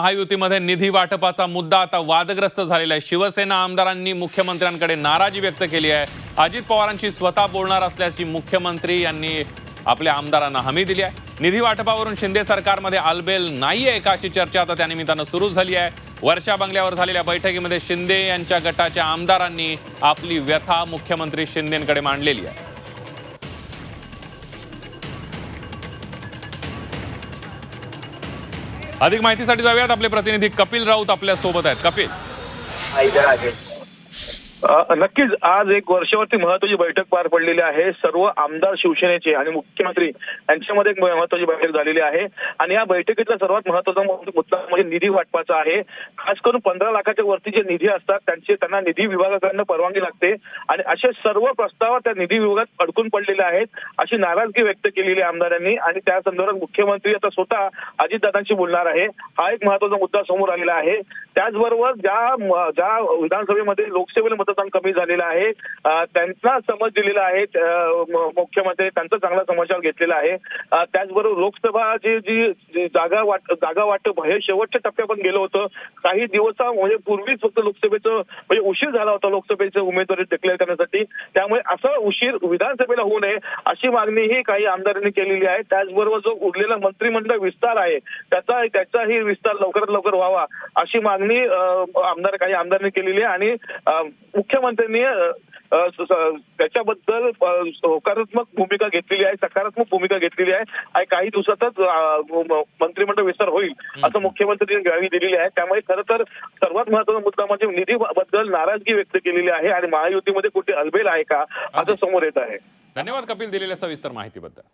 महायुतीमध्ये निधी वाटपाचा मुद्दा आता वादग्रस्त झालेला आहे. शिवसेना आमदारांनी मुख्यमंत्र्यांकडे नाराजी व्यक्त केली आहे. अजित पवारांशी स्वतः बोलणार असल्याची मुख्यमंत्री यांनी आपल्या आमदारांना हमी दिली आहे. निधी वाटपावरून शिंदे सरकारमध्ये आलबेल नाहीये का अशी चर्चा आता त्यानिमित्तानं सुरू झाली आहे. वर्षा बंगल्यावर झालेल्या बैठकीमध्ये शिंदे यांच्या गटाच्या आमदारांनी आपली व्यथा मुख्यमंत्री शिंदेकडे मांडलेली आहे. अधिक माहितीसाठी जाऊयात. आपले प्रतिनिधी कपिल राऊत आपल्यासोबत आहेत. कपिल. नक्कीच. आज एक वर्षावरती महत्वाची बैठक पार पडलेली आहे. सर्व आमदार शिवसेनेचे आणि मुख्यमंत्री यांच्यामध्ये एक महत्वाची बैठक झालेली आहे. आणि या बैठकीतला सर्वात महत्त्वाचा मुद्दा म्हणजे निधी वाटपाचा आहे. खास करून पंधरा लाखाच्या वरती जे निधी असतात त्यांचे त्यांना निधी विभागाकडनं परवानगी लागते. आणि असे सर्व प्रस्ताव त्या निधी विभागात अडकून पडलेले आहेत अशी नाराजगी व्यक्त केलेली आहे आमदारांनी. आणि त्या संदर्भात मुख्यमंत्री आता स्वतः अजितदादांशी बोलणार आहे. हा एक महत्त्वाचा मुद्दा समोर आलेला आहे. त्याचबरोबर ज्या ज्या विधानसभेमध्ये लोकसभेला मतदान कमी झालेलं आहे. त्यांचा त्यांना समज दिलेला आहे मुख्यमंत्री त्यांचा चांगला समाचार घेतलेला आहे. त्याचबरोबर लोकसभा जी जी जागा वाट जागा वाटप हे शेवटच्या टप्प्यापर्यंत गेलं होतं. काही दिवस म्हणजे पूर्वीच फक्त लोकसभेचं म्हणजे उशीर झाला होता लोकसभेचे उमेदवारी डिक्लेअर करण्यासाठी. त्यामुळे असं उशीर विधानसभेला होऊ नये अशी मागणीही काही आमदारांनी केलेली आहे. त्याचबरोबर जो उरलेला मंत्रिमंडळ विस्तार आहे त्याचा त्याचाही विस्तार लवकरात लवकर व्हावा अशी मागणी आमदार काही आमदारांनी केलेली आहे. आणि मुख्यमंत्र्यांनी त्याच्याबद्दल होकारात्मक भूमिका घेतलेली आहे सकारात्मक भूमिका घेतलेली आहे. आणि काही दिवसातच मंत्रिमंडळ विस्तार होईल असं मुख्यमंत्र्यांनी ग्वाही दिलेली आहे. त्यामुळे खरं तर सर्वात महत्त्वाचा मुद्दा म्हणजे निधी बद्दल नाराजगी व्यक्त केलेली आहे. आणि महायुतीमध्ये कुठे अलबेल आहे का असं समोर येत आहे. धन्यवाद कपिल दिलेल्या सविस्तर माहितीबद्दल.